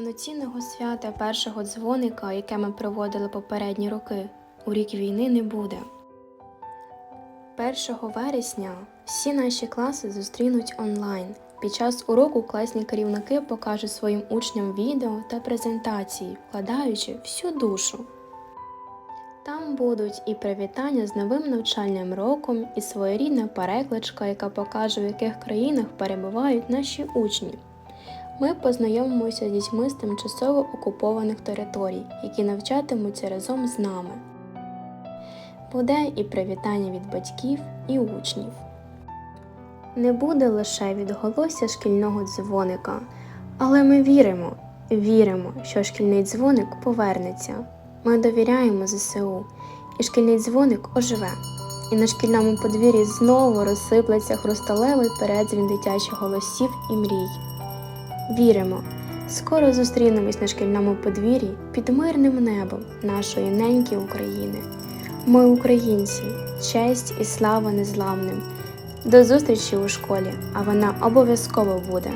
Традиційного свята першого дзвоника, яке ми проводили попередні роки, у рік війни не буде. 1 вересня всі наші класи зустрінуть онлайн. Під час уроку класні керівники покажуть своїм учням відео та презентації, вкладаючи всю душу. Там будуть і привітання з новим навчальним роком, і своєрідна перекладчка, яка покаже, в яких країнах перебувають наші учні. Ми познайомимося з дітьми з тимчасово окупованих територій, які навчатимуться разом з нами. Буде і привітання від батьків і учнів. Не буде лише відголосся шкільного дзвоника, але ми віримо, віримо, що шкільний дзвоник повернеться. Ми довіряємо ЗСУ, і шкільний дзвоник оживе. І на шкільному подвір'ї знову розсиплеться хрусталевий передзвін дитячих голосів і мрій. Віримо, скоро зустрінемось на шкільному подвір'ї під мирним небом нашої неньки України. Ми українці, честь і слава незламним. До зустрічі у школі, а вона обов'язково буде.